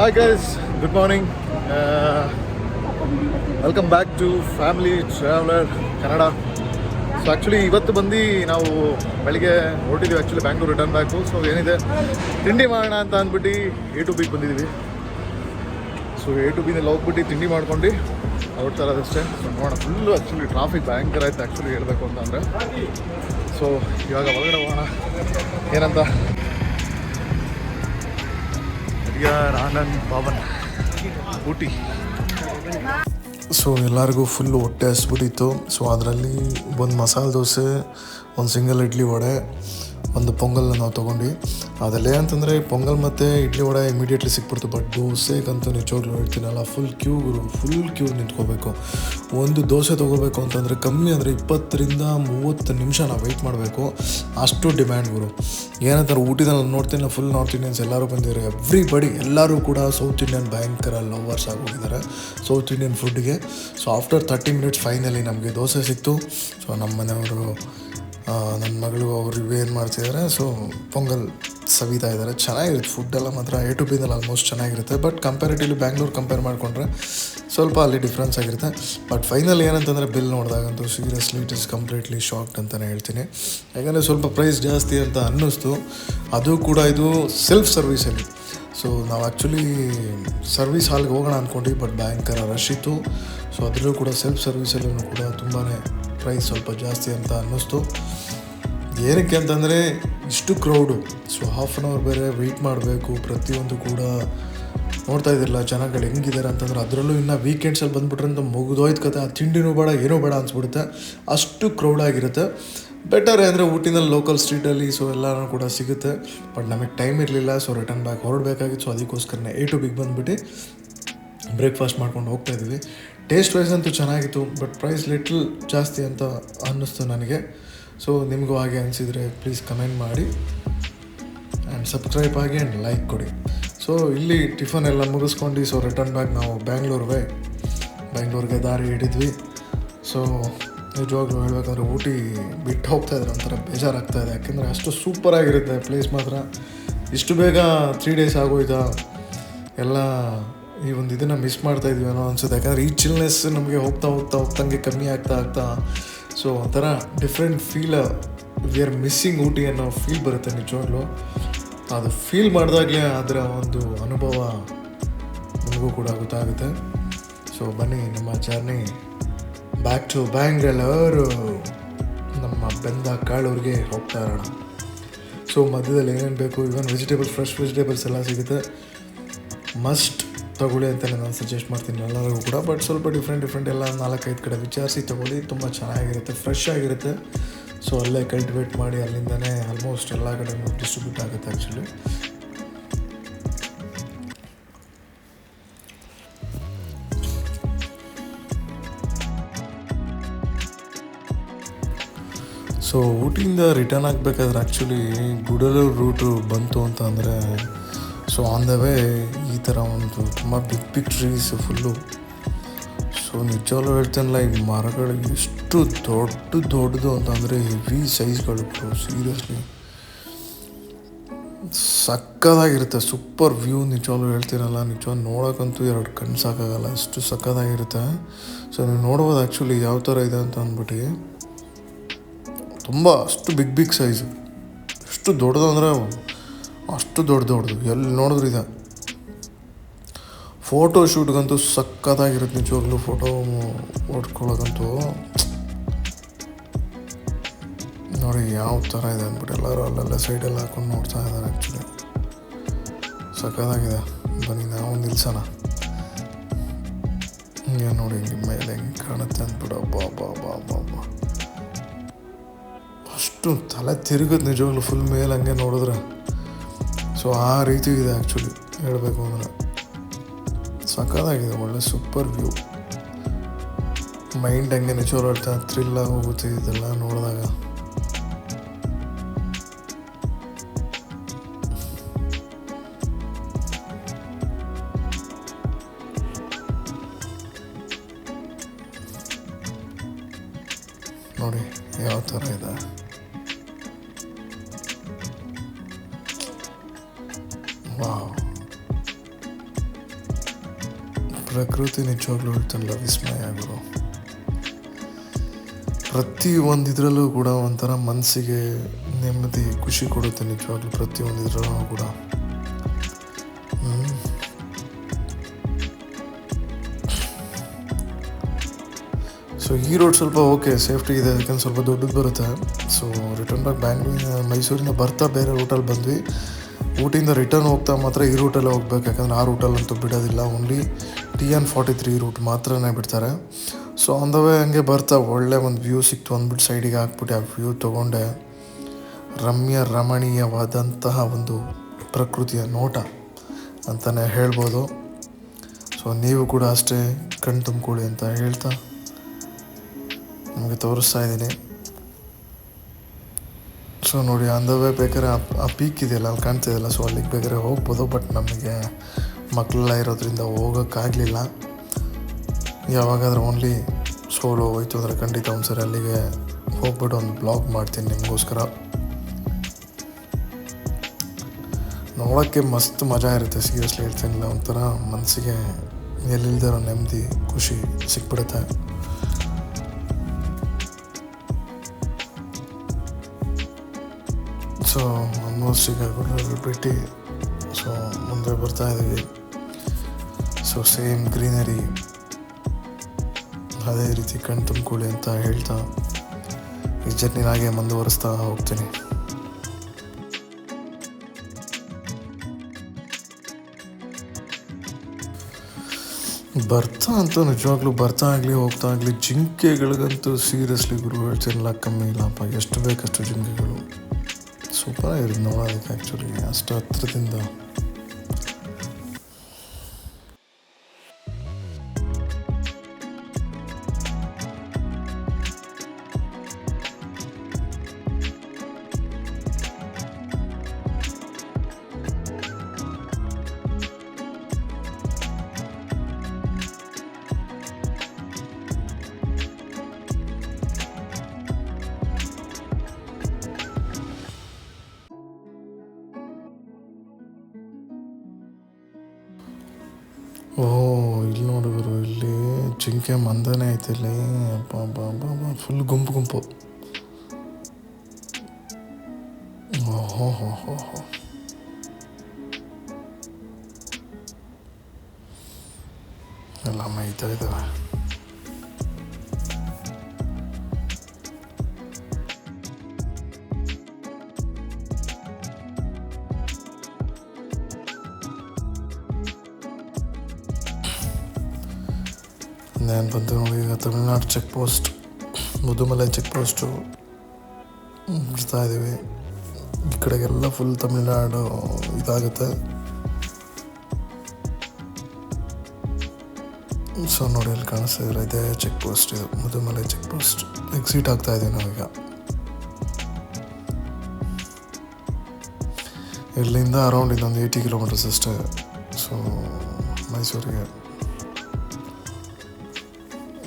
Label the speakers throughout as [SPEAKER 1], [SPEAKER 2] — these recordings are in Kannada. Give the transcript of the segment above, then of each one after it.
[SPEAKER 1] Hi guys good morning welcome back to family traveller Kannada so actually ಇವತ್ತು ಬಂದು ನಾವು ಬೆಳಿಗ್ಗೆ ಹೊರಟಿದ್ದೀವಿ actually Bangalore return back so ಏನಿದೆ? ತಿಂಡಿ ಮಾಡೋಣ ಅಂತ ಅಂದ್ಬಿಟ್ಟು ಎ ಟು ಬಿಗೆ ಬಂದಿದ್ದೀವಿ. ಸೊ ಎ ಟು ಬಿನಲ್ಲಿ ಹೋಗ್ಬಿಟ್ಟು ತಿಂಡಿ ಮಾಡ್ಕೊಂಡು ಹೊರಡ್ತಾ ಇರೋದಷ್ಟೇ ಸೊ ನೋಡೋಣ ಫುಲ್ಲು ಆ್ಯಕ್ಚುಲಿ ಟ್ರಾಫಿಕ್ ಭಯಂಕರ ಆಯ್ತು ಆ್ಯಕ್ಚುಲಿ ಹೇಳಬೇಕು ಅಂತಂದರೆ ಸೊ ಇವಾಗ ಒಳಗಡೆ ಹೋಗೋಣ. ಏನಂತ? ಹರಿಯಾರ್ ಆನಂದ್ ಭವನ್. ಊಟಿ. ಸೊ ಎಲ್ಲರಿಗೂ ಫುಲ್ಲು ಹೊಟ್ಟೆ ಹಸ್ಬಿಟ್ಟಿತ್ತು. ಸೊ ಅದರಲ್ಲಿ ಒಂದು ಮಸಾಲೆ ದೋಸೆ, ಒಂದು ಸಿಂಗಲ್ ಇಡ್ಲಿ ವಡೆ, ಒಂದು ಪೊಂಗಲ್ನ ನಾವು ತೊಗೊಂಡು ಅದಲ್ಲೇ ಅಂತಂದರೆ ಪೊಂಗಲ್ ಮತ್ತು ಇಡ್ಲಿ ವಡೆ ಇಮಿಡಿಯೇಟ್ಲಿ ಸಿಕ್ಬಿಡ್ತು ಬಟ್ ದೋಸೆಗಂತೂ ನಿಜವಾಗ್ಲೂ ಹೇಳ್ತೀನಲ್ಲ ಫುಲ್ ಕ್ಯೂ ಫುಲ್ ಕ್ಯೂ ನಿಂತ್ಕೋಬೇಕು. ಒಂದು ದೋಸೆ ತೊಗೋಬೇಕು ಅಂತಂದರೆ ಕಮ್ಮಿ ಅಂದರೆ ಇಪ್ಪತ್ತರಿಂದ ಮೂವತ್ತು ನಿಮಿಷ ನಾವು ವೆಯ್ಟ್ ಮಾಡಬೇಕು. ಅಷ್ಟು ಡಿಮ್ಯಾಂಡ್ ಗುರು. ಏನಂತಾರೆ ಊಟದಲ್ಲಿ ನೋಡ್ತೀನಿ ಫುಲ್ ನಾರ್ತ್ ಇಂಡಿಯನ್ಸ್ ಎಲ್ಲರೂ ಬಂದಿದ್ದಾರೆ. ಎವ್ರಿ ಬಡಿ ಎಲ್ಲರೂ ಕೂಡ ಸೌತ್ ಇಂಡಿಯನ್ ಭಯಂಕರ ಲವರ್ಸ್ ಆಗೋಗಿದ್ದಾರೆ south Indian ಫುಡ್ಗೆ so after thirty minutes finally ನಮಗೆ ದೋಸೆ ಸಿಕ್ತು. ಸೊ ನಮ್ಮ ಮನೆಯವರು ನನ್ನ ಮಗಳು ಅವರು ಏನು ಮಾಡ್ತಿದ್ದಾರೆ ಸೊ ಪೊಂಗಲ್ ಸವಿತಾ ಇದ್ದಾರೆ. ಚೆನ್ನಾಗಿರುತ್ತೆ ಫುಡ್ಡೆಲ್ಲ ಮಾತ್ರ ಎ ಟು ಬಿಂದಲ್ಲಿ ಆಲ್ಮೋಸ್ಟ್ ಚೆನ್ನಾಗಿರುತ್ತೆ. ಬಟ್ ಕಂಪ್ಯಾರಿಟಿವ್ಲಿ ಬ್ಯಾಂಗ್ಳೂರ್ ಕಂಪೇರ್ ಮಾಡಿಕೊಂಡ್ರೆ ಸ್ವಲ್ಪ ಅಲ್ಲಿ ಡಿಫ್ರೆನ್ಸ್ ಆಗಿರುತ್ತೆ. ಬಟ್ ಫೈನಲ್ ಏನಂತಂದರೆ bill ನೋಡಿದಾಗಂತೂ seriously it is completely shocked ಅಂತಲೇ ಹೇಳ್ತೀನಿ. ಯಾಕಂದರೆ ಸ್ವಲ್ಪ ಪ್ರೈಸ್ ಜಾಸ್ತಿ ಅಂತ ಅನ್ನಿಸ್ತು. ಅದು ಕೂಡ ಇದು ಸೆಲ್ಫ್ ಸರ್ವಿಸಲ್ಲಿ ಸೊ ನಾವು ಆ್ಯಕ್ಚುಲಿ ಸರ್ವಿಸ್ ಹಾಲ್ಗೆ ಹೋಗೋಣ ಅಂದ್ಕೊಂಡು ಬಟ್ ಭಯಂಕರ ರಶ್ ಇತ್ತು. ಸೊ ಅದರಲ್ಲೂ ಕೂಡ ಸೆಲ್ಫ್ ಸರ್ವಿಸಲ್ಲೂ ಕೂಡ ತುಂಬಾ ಪ್ರೈಸ್ ಸ್ವಲ್ಪ ಜಾಸ್ತಿ ಅಂತ ಅನ್ನಿಸ್ತು. ಏನಕ್ಕೆ ಅಂತಂದರೆ ಇಷ್ಟು crowd so half an hour ಬೇರೆ ವೆಯ್ಟ್ ಮಾಡಬೇಕು. ಪ್ರತಿಯೊಂದು ಕೂಡ ನೋಡ್ತಾ ಇದ್ದಿರಲ್ಲ ಜನಗಳು ಹೆಂಗಿದ್ದಾರೆ ಅಂತಂದ್ರೆ ಅದರಲ್ಲೂ ಇನ್ನು ವೀಕೆಂಡ್ಸಲ್ಲಿ ಬಂದುಬಿಟ್ರೆ ಮುಗಿದೋಯ್ತು ಕತೆ. ಆ ತಿಂಡಿನೂ ಬೇಡ, ಏನೂ ಬೇಡ ಅನಿಸ್ಬಿಡುತ್ತೆ. ಅಷ್ಟು ಕ್ರೌಡ್ ಆಗಿರುತ್ತೆ. ಬೆಟರ್ ಅಂದರೆ ಊಟಿನಲ್ಲಿ ಲೋಕಲ್ ಸ್ಟ್ರೀಟಲ್ಲಿ ಸೊ ಎಲ್ಲನೂ ಕೂಡ ಸಿಗುತ್ತೆ. ಬಟ್ ನಮಗೆ ಟೈಮ್ ಇರಲಿಲ್ಲ ಸೊ ರಿಟರ್ನ್ ಬ್ಯಾಕ್ ಹೊರಡಬೇಕಾಗಿತ್ತು. ಸೊ ಅದಕ್ಕೋಸ್ಕರನೇ ಏ ಟು ಬಿಗ್ ಬಂದುಬಿಟ್ಟು ಬ್ರೇಕ್ಫಾಸ್ಟ್ ಮಾಡ್ಕೊಂಡು ಹೋಗ್ತಾ ಇದ್ವಿ. ಟೇಸ್ಟ್ ವೈಸ್ ಅಂತೂ ಚೆನ್ನಾಗಿತ್ತು ಬಟ್ ಪ್ರೈಸ್ ಲಿಟ್ಲ್ ಜಾಸ್ತಿ ಅಂತ ಅನ್ನಿಸ್ತು ನನಗೆ. ಸೊ ನಿಮಗೂ ಹಾಗೆ ಅನಿಸಿದರೆ ಪ್ಲೀಸ್ ಕಮೆಂಟ್ ಮಾಡಿ ಆ್ಯಂಡ್ ಸಬ್ಸ್ಕ್ರೈಬ್ ಆಗಿ ಆ್ಯಂಡ್ ಲೈಕ್ ಕೊಡಿ. ಸೊ ಇಲ್ಲಿ ಟಿಫನ್ ಎಲ್ಲ ಮುಗಿಸ್ಕೊಂಡು ಸೊ ರಿಟರ್ನ್ ಬ್ಯಾಕ್ ನಾವು ಬ್ಯಾಂಗ್ಳೂರ್ಗೆ ಬ್ಯಾಂಗ್ಳೂರ್ಗೆ ದಾರಿ ಹಿಡಿದ್ವಿ. ಸೊ ನಿಜವಾಗ್ಲೂ ಹೇಳಬೇಕಂದ್ರೆ ಊಟಿ ಬಿಟ್ಟು ಹೋಗ್ತಾ ಒಂಥರ ಬೇಜಾರಾಗ್ತಾಯಿದೆ ಯಾಕೆಂದರೆ ಅಷ್ಟು ಸೂಪರಾಗಿರುತ್ತೆ ಪ್ಲೇಸ್ ಮಾತ್ರ. ಇಷ್ಟು ಬೇಗ ತ್ರೀ ಡೇಸ್ ಆಗೋಯ್ತಾ? ಎಲ್ಲ ಈ ಒಂದು ಇದನ್ನು ಮಿಸ್ ಮಾಡ್ತಾ ಅನ್ನೋ ಅನ್ಸುತ್ತೆ. ಯಾಕಂದರೆ ಈ ಚಿಲ್ನೆಸ್ ನಮಗೆ ಹೋಗ್ತಾ ಹೋಗ್ತಾ ಹೋಗ್ತಂಗೆ ಕಮ್ಮಿ ಆಗ್ತಾ ಆಗ್ತಾ ಸೊ ಒಂಥರ different feel we are missing Ooty ಅನ್ನೋ ಫೀಲ್ ಬರುತ್ತೆ ನಿಜವಾಗ್ಲೂ. ಅದು ಫೀಲ್ ಮಾಡಿದಾಗಲೇ ಅದರ ಒಂದು ಅನುಭವ ನಮಗೂ ಕೂಡ ಗೊತ್ತಾಗುತ್ತೆ. ಸೊ ಬನ್ನಿ ನಮ್ಮ ಜರ್ನಿ ಬ್ಯಾಕ್ ಟು ಬ್ಯಾಂಗ್ಳೂರು ನಮ್ಮ ಬೆಂದ ಕಾಳೂರಿಗೆ ಹೋಗ್ತಾ ಇರೋಣ. ಸೊ ಮಧ್ಯದಲ್ಲಿ ಏನೇನು ಬೇಕು? ಇವನ್ ವೆಜಿಟೇಬಲ್ಸ್ ಫ್ರೆಶ್ ವೆಜಿಟೇಬಲ್ಸ್ ಎಲ್ಲ ಸಿಗುತ್ತೆ. ಮಸ್ಟ್ ತಗೊಳ್ಳಿ ಅಂತಲೇ ನಾನು ಸಜೆಸ್ಟ್ ಮಾಡ್ತೀನಿ ಎಲ್ಲರಿಗೂ ಕೂಡ. ಬಟ್ ಸ್ವಲ್ಪ ಡಿಫ್ರೆಂಟ್ ಡಿಫ್ರೆಂಟ್ ಎಲ್ಲ ನಾಲ್ಕೈದು ಕಡೆ ವಿಚಾರಿಸಿ ತಗೊಳ್ಳಿ. ತುಂಬ ಚೆನ್ನಾಗಿರುತ್ತೆ ಫ್ರೆಶ್ ಆಗಿರುತ್ತೆ. ಸೊ ಅಲ್ಲೇ ಕಲ್ಟಿವೇಟ್ ಮಾಡಿ ಅಲ್ಲಿಂದನೇ ಆಲ್ಮೋಸ್ಟ್ ಎಲ್ಲ ಕಡೆ ಡಿಸ್ಟ್ರಿಬ್ಯೂಟ್ ಆಗುತ್ತೆ ಆ್ಯಕ್ಚುಲಿ ಸೊ ಊಟಿಯಿಂದ ರಿಟರ್ನ್ ಆಗಬೇಕಾದ್ರೆ ಆ್ಯಕ್ಚುಲಿ ಗುಡಲೂರು ರೂಟು ಬಂತು ಅಂತ ಅಂದರೆ ಸೊ ಆನ್ ದ ವೇ ಈ ಥರ ಒಂದು ತುಂಬ big big trees full so ನಿಜವಾಗ್ಲೂ ಹೇಳ್ತೇನೆಲ್ಲ ಈ ಮರಗಳು ಎಷ್ಟು ದೊಡ್ಡ ದೊಡ್ಡದು ಅಂತಂದರೆ ಹೆವಿ ಸೈಜ್ಗಳು ಸೀರಿಯಸ್ಲಿ ಸಕ್ಕದಾಗಿರುತ್ತೆ ಸೂಪರ್ ವ್ಯೂ ನಿಜವಾಗ್ಲೂ ಹೇಳ್ತೀರಲ್ಲ ನಿಜವಾಗ ನೋಡೋಕ್ಕಂತೂ ಎರಡು ಕಣ್ಣು ಸಾಕಾಗಲ್ಲ, ಅಷ್ಟು ಸಕ್ಕದಾಗಿರುತ್ತೆ. ಸೊ ನೀವು ನೋಡ್ಬೋದು ಆ್ಯಕ್ಚುಲಿ ಯಾವ ಥರ ಇದೆ ಅಂತ ಅಂದ್ಬಿಟ್ಟು. ತುಂಬ, ಅಷ್ಟು ಬಿಗ್ ಬಿಗ್ ಸೈಜು ಎಷ್ಟು ದೊಡ್ಡದು ಅಂದರೆ ಅಷ್ಟು ದೊಡ್ಡ ದೊಡ್ಡದು. ಎಲ್ಲಿ ನೋಡಿದ್ರು ಇದು? ಫೋಟೋ ಶೂಟ್ಗಂತೂ ಸಕ್ಕತ್ತಾಗಿರುತ್ತೆ ನಿಜವಾಗ್ಲೂ ಫೋಟೋ ಹೊಡ್ಕೊಳ್ಳೋಕ್ಕಂತೂ ನೋಡಿ ಯಾವ ಥರ ಇದೆ ಅಂದ್ಬಿಟ್ಟು ಎಲ್ಲರೂ ಅಲ್ಲೆಲ್ಲ ಸೈಡೆಲ್ಲ ಹಾಕೊಂಡು ನೋಡ್ತಾ ಇದ್ದಾರೆ ಆ್ಯಕ್ಚುಲಿ ಸಕ್ಕತ್ತಾಗಿದೆ ಬನ್ನಿ ನಾವು ನಿಲ್ಸೋಣ. ಹಿಂಗೆ ನೋಡಿ ಹಿಂಗೆ ಮೇಲೆ ಹೆಂಗೆ ಕಾಣುತ್ತೆ ಅಂದ್ಬಿಟ್ಟು ಅಬ್ಬಾ ಬಾ ಬಾ ಬಾ ಬಾ ಅಷ್ಟು ತಲೆ ತಿರುಗುತ್ತೆ ನಿಜವಾಗ್ಲೂ ಫುಲ್ ಮೇಲೆ ಹಂಗೆ ನೋಡಿದ್ರೆ. ಸೊ ಆ ರೀತಿ ಇದೆ ಆ್ಯಕ್ಚುಲಿ ಹೇಳಬೇಕು ಅಂದರೆ. ಸಖತ್ತಾಗಿದೆ, ಒಳ್ಳೆ ಸೂಪರ್ ವ್ಯೂ ಮೈಂಡ್ ಹಂಗೆ ನಿಜವಾಗ್ಲೂ ಹೇಳ್ತಾ ಥ್ರಿಲ್ ಆಗಿ ಹೋಗುತ್ತೆ ಇದೆಲ್ಲ ನೋಡಿದಾಗ. ನೋಡಿ, ಯಾವ ಥರ ಇದೆ. ವಾವ್ ಪ್ರಕೃತಿ ನಿಜವಾಗ್ಲೂ ಹೇಳ್ತಾನಲ್ಲ ವಿಸ್ಮಯ ಗುರು. ಪ್ರತಿ ಒಂದು ಇದರಲ್ಲೂ ಕೂಡ ಒಂಥರ ಮನಸ್ಸಿಗೆ ನೆಮ್ಮದಿ, ಖುಷಿ ಕೊಡುತ್ತೆ ನಿಜವಾಗ್ಲೂ ಪ್ರತಿಯೊಂದು ಇದರಲ್ಲೂ ಕೂಡ. ಸೊ ಈ ರೋಡ್ ಸ್ವಲ್ಪ ಓಕೆ ಸೇಫ್ಟಿ ಇದೆ, ಯಾಕಂದ್ರೆ ಸ್ವಲ್ಪ ದೊಡ್ಡದು ಬರುತ್ತೆ. ಸೊ ರಿಟರ್ನ್ ಬ್ಯಾಕ್ ಬ್ಯಾಂಗ್ಳೂರಿನ ಮೈಸೂರಿಂದ ಬರ್ತಾ ಬೇರೆ ರೂಟಲ್ಲಿ ಬಂದ್ವಿ. ಊಟಿಂದ ರಿಟರ್ನ್ ಹೋಗ್ತಾ ಮಾತ್ರ ಈ ರೂಟಲ್ಲೇ ಹೋಗ್ಬೇಕು. ಯಾಕಂದರೆ ಆ ರೂಟಲ್ಲಂತೂ ಬಿಡೋದಿಲ್ಲ. Only T N forty three route ಮಾತ್ರನೇ ಬಿಡ್ತಾರೆ. ಸೊ ಆನ್ ದ ವೇ ಹಂಗೆ ಬರ್ತಾ ಒಳ್ಳೆ ಒಂದು ವ್ಯೂ ಸಿಕ್ತು. ಅಂದ್ಬಿಟ್ಟು ಸೈಡಿಗೆ ಹಾಕ್ಬಿಟ್ಟು ಆ ವ್ಯೂ ತೊಗೊಂಡೆ. ರಮ್ಯ ರಮಣೀಯವಾದಂತಹ ಒಂದು ಪ್ರಕೃತಿಯ ನೋಟ ಅಂತಲೇ ಹೇಳ್ಬೋದು. ಸೊ ನೀವು ಕೂಡ ಅಷ್ಟೇ ಕಣ್ ತುಂಬಿಕೊಳ್ಳಿ ಅಂತ ಹೇಳ್ತಾ ನಿಮಗೆ ತೋರಿಸ್ತಾ ಇದ್ದೀನಿ. ಸೊ ನೋಡಿ ಅಂದವೇ ಬೇಕಾದ್ರೆ ಆ- ಆ ಪೀಕ್ ಇದೆಯಲ್ಲ, ಅಲ್ಲಿ ಕಾಣ್ತಿದೆಯಲ್ಲ ಸೊ ಅಲ್ಲಿಗೆ ಬೇಕಾದ್ರೆ ಹೋಗ್ಬೋದು ಬಟ್ ನಮಗೆ ಮಕ್ಕಳೆಲ್ಲ ಇರೋದ್ರಿಂದ ಹೋಗೋಕ್ಕಾಗಲಿಲ್ಲ. ಯಾವಾಗಾದ್ರೂ ಓನ್ಲಿ ಸೋಲೋ ಹೋಯ್ತು ಅಂದರೆ ಖಂಡಿತ ಒಂದು ಸರಿ ಅಲ್ಲಿಗೆ ಹೋಗ್ಬಿಟ್ಟು ಒಂದು ಬ್ಲಾಗ್ ಮಾಡ್ತೀನಿ ನಿಮಗೋಸ್ಕರ. ನೋಡೋಕ್ಕೆ ಮಸ್ತ್ ಮಜಾ ಇರುತ್ತೆ ಸೀರಿಯಸ್ಲಿ ಇರ್ತೀನಿಲ್ಲ ಒಂಥರ ಮನಸ್ಸಿಗೆ ಎಲ್ಲಿಲ್ದಿರೋ ನೆಮ್ಮದಿ, ಖುಷಿ ಸಿಕ್ಬಿಡುತ್ತೆ. ಸೊ ಈಗ ಗುಡ್ಡಲ್ಲಿ ಬಿಟ್ಟು ಸೊ ಮುಂದೆ ಬರ್ತಾ ಇದ್ದೀವಿ. ಸೊ ಸೇಮ್ ಗ್ರೀನರಿ, ಅದೇ ರೀತಿ ಕಣ್ ತುಂಬಿಕೊಳ್ಳಿ ಅಂತ ಹೇಳ್ತಾ ಈ ಜರ್ನಿನ ಹಾಗೆ ಮುಂದುವರಿಸ್ತಾ ಹೋಗ್ತೀನಿ. ಬರ್ತಾ ಅಂತೂ ನಿಜವಾಗ್ಲೂ ಬರ್ತಾ ಆಗಲಿ, ಹೋಗ್ತಾ ಆಗಲಿ, ಜಿಂಕೆಗಳಿಗಂತೂ ಸೀರಿಯಸ್ಲಿ ಗುರು ಹೇಳ್ತೀನಿಲ್ಲ ಕಮ್ಮಿ ಇಲ್ಲಪ್ಪ ಎಷ್ಟು ಬೇಕಷ್ಟು ಜಿಂಕೆಗಳು. ಸೂಪರ್ ಆಗಿರೋದು ನೋಡೋದಕ್ಕೆ ಆ್ಯಕ್ಚುಲಿ ಅಷ್ಟು ಹತ್ರದಿಂದ ಓ ಇಲ್ಲಿ ನೋಡಿದ್ರು ಇಲ್ಲಿ ಜಿಂಕೆ ಮಂದನೆ ಐತೆ ಇಲ್ಲಿ. ಫುಲ್ ಗುಂಪು ಗುಂಪು. ಎಲ್ಲ ಮೈತಾ ಇದ್ದಾವೆ ನೋಡಿ ಈಗ Tamil Nadu check post, Mudumalai check post ಇದ್ದೀವಿ. ಈ ಕಡೆಗೆಲ್ಲ ಫುಲ್ ತಮಿಳ್ನಾಡು ಇದಾಗುತ್ತೆ. ಸೊ ನೋಡಿ ಅಲ್ಲಿ ಕಾಣಿಸ್ತಾ ಇದ್ರೆ ಇದೇ ಚೆಕ್ ಪೋಸ್ಟ್ ಇದು, ಮುದುಮಲೈ ಚೆಕ್ ಪೋಸ್ಟ್. ಎಕ್ಸಿಟ್ ಆಗ್ತಾ ಇದ್ದೀವಿ ನಾವೀಗ. ಇಲ್ಲಿಂದ ಅರೌಂಡ್ ಇದೊಂದು ಏಯ್ಟಿ ಕಿಲೋಮೀಟರ್ಸ್ ಅಷ್ಟೇ. ಸೊ ಮೈಸೂರಿಗೆ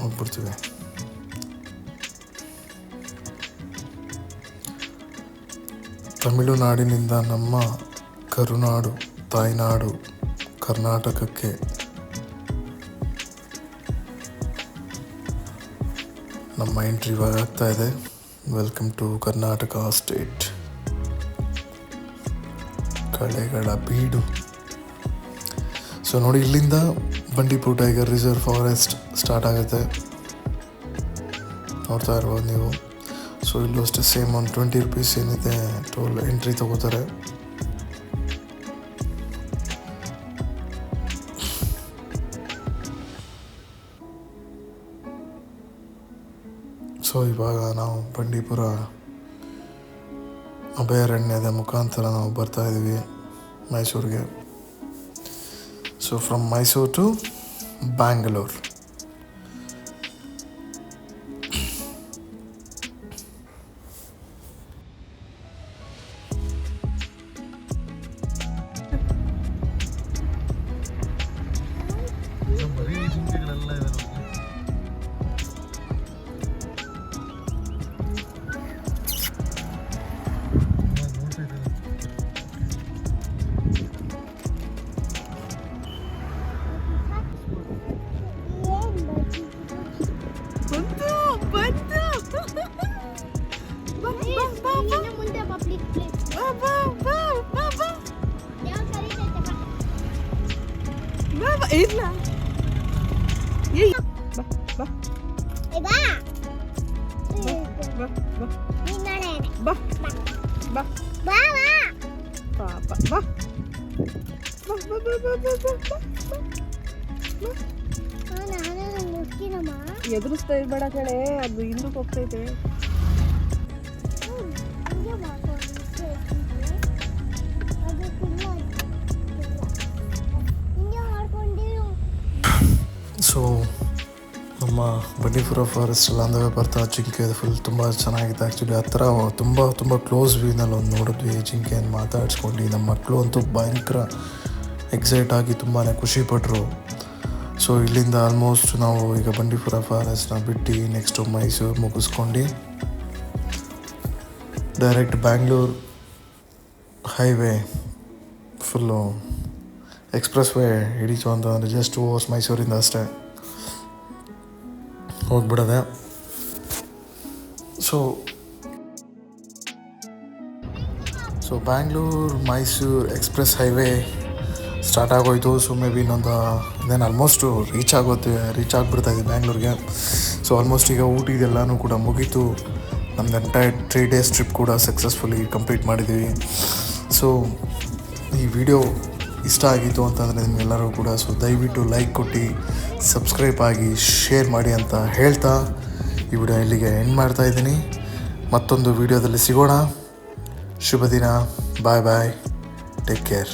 [SPEAKER 1] ಹೋಗ್ಬಿಡ್ತೀವಿ. ತಮಿಳುನಾಡಿನಿಂದ ನಮ್ಮ ಕರುನಾಡು, ತಾಯ್ನಾಡು, ಕರ್ನಾಟಕಕ್ಕೆ ನಮ್ಮ ಎಂಟ್ರಿ ಇವಾಗ ಆಗ್ತಾ ಇದೆ. ವೆಲ್ಕಮ್ ಟು ಕರ್ನಾಟಕ ಸ್ಟೇಟ್ ಕಳೆಗಳ ಬೀಡು. ಸೊ ನೋಡಿ ಇಲ್ಲಿಂದ Bandipur tiger reserve forest start ಆಗುತ್ತೆ. ನೋಡ್ತಾ ಇರ್ಬೋದು ನೀವು. ಸೊ ಇಲ್ಲೂ ಅಷ್ಟೇ ಸೇಮ್ ಒಂದು ಟ್ವೆಂಟಿ ರುಪೀಸ್ ಏನಿದೆ ಟೋಲ್ ಎಂಟ್ರಿ ತಗೋತಾರೆ. ಸೊ ಇವಾಗ ನಾವು ಬಂಡೀಪುರ ಅಭಯಾರಣ್ಯದ ಮುಖಾಂತರ ನಾವು ಬರ್ತಾ ಇದ್ದೀವಿ ಮೈಸೂರಿಗೆ. So from Mysore to Bangalore.
[SPEAKER 2] ಇಲ್ಲ. ಬಾ ಬಾ.
[SPEAKER 3] ಬಾ.
[SPEAKER 2] ಪಾಪ ಬಾ. ಬಾ ಬಾ ಬಾ ಬಾ ಬಾ ಬ
[SPEAKER 3] ನಾಸ್ತೀನಮ್ಮ
[SPEAKER 2] ಎದುರಿಸ್ತಾ ಇರ್ಬೇಡ ಕಡೆ ಅದು ಹಿಂದಕ್ಕೆ ಹೋಗ್ತೈತೆ.
[SPEAKER 1] ಸೊ, ನಮ್ಮ ಬಂಡೀಪುರ ಫಾರೆಸ್ಟ್ ಅಂದರೆ ಬರ್ತಾ ಜಿಂಕೆ ಅದು ಫುಲ್ ತುಂಬ ಚೆನ್ನಾಗಿದೆ ಆ್ಯಕ್ಚುಲಿ ಹತ್ರ ತುಂಬ ತುಂಬ ಕ್ಲೋಸ್ ವ್ಯೂನಲ್ಲಿ ಒಂದು ನೋಡಿದ್ವಿ ಜಿಂಕೆಯನ್ನು ಮಾತಾಡಿಸ್ಕೊಂಡು. ನಮ್ಮ ಮಕ್ಕಳು ಅಂತೂ ಭಯಂಕರ ಎಕ್ಸೈಟ್ ಆಗಿ ತುಂಬಾ ಖುಷಿಪಟ್ಟರು ಸೊ ಇಲ್ಲಿಂದ ಆಲ್ಮೋಸ್ಟ್ ನಾವು ಈಗ ಬಂಡೀಪುರ ಫಾರೆಸ್ಟ್ನ ಬಿಟ್ಟು ನೆಕ್ಸ್ಟು ಮೈಸೂರು ಮುಗಿಸ್ಕೊಂಡು direct Bangalore highway full express way ಹಿಡಿತು ಅಂತ ಅಂದರೆ ಜಸ್ಟ್ ಓಸ್ ಮೈಸೂರಿಂದ ಅಷ್ಟೇ. ಹೋಗ್ಬಿಡೋದೆ. So so Bangalore Mysore express highway start ಆಗೋಯ್ತು. ಸೊ ಮೇ ಬಿ ಇನ್ನೊಂದು ದೆನ್ ಆಲ್ಮೋಸ್ಟು ರೀಚ್ ಆಗುತ್ತೆ ರೀಚ್ ಆಗಿಬಿಡ್ತಾಯಿದೆ ಬ್ಯಾಂಗ್ಳೂರಿಗೆ ಸೊ ಆಲ್ಮೋಸ್ಟ್ ಈಗ ಊಟಿದೆಲ್ಲನೂ ಕೂಡ ಮುಗೀತು. ನಮ್ದು ಎಂಟೈರ್ ತ್ರೀ ಡೇಸ್ ಟ್ರಿಪ್ ಕೂಡ ಸಕ್ಸಸ್ಫುಲಿ ಕಂಪ್ಲೀಟ್ ಮಾಡಿದ್ದೀವಿ. ಸೊ ಈ ವಿಡಿಯೋ ಇಷ್ಟ ಆಗಿತ್ತು ಅಂತಂದರೆ ನಿಮ್ಗೆಲ್ಲರೂ ಕೂಡ ಸೊ ದಯವಿಟ್ಟು ಲೈಕ್ ಕೊಟ್ಟು ಸಬ್ಸ್ಕ್ರೈಬ್ ಆಗಿ ಶೇರ್ ಮಾಡಿ ಅಂತ ಹೇಳ್ತಾ ಈ ವಿಡಿಯೋ ಇಲ್ಲಿಗೆ ಎಂಡ್ ಮಾಡ್ತಾ ಇದ್ದೀನಿ. ಮತ್ತೊಂದು ವಿಡಿಯೋದಲ್ಲಿ ಸಿಗೋಣ. ಶುಭ ದಿನ ಬಾಯ್ ಬಾಯ್ ಟೇಕ್ ಕೇರ್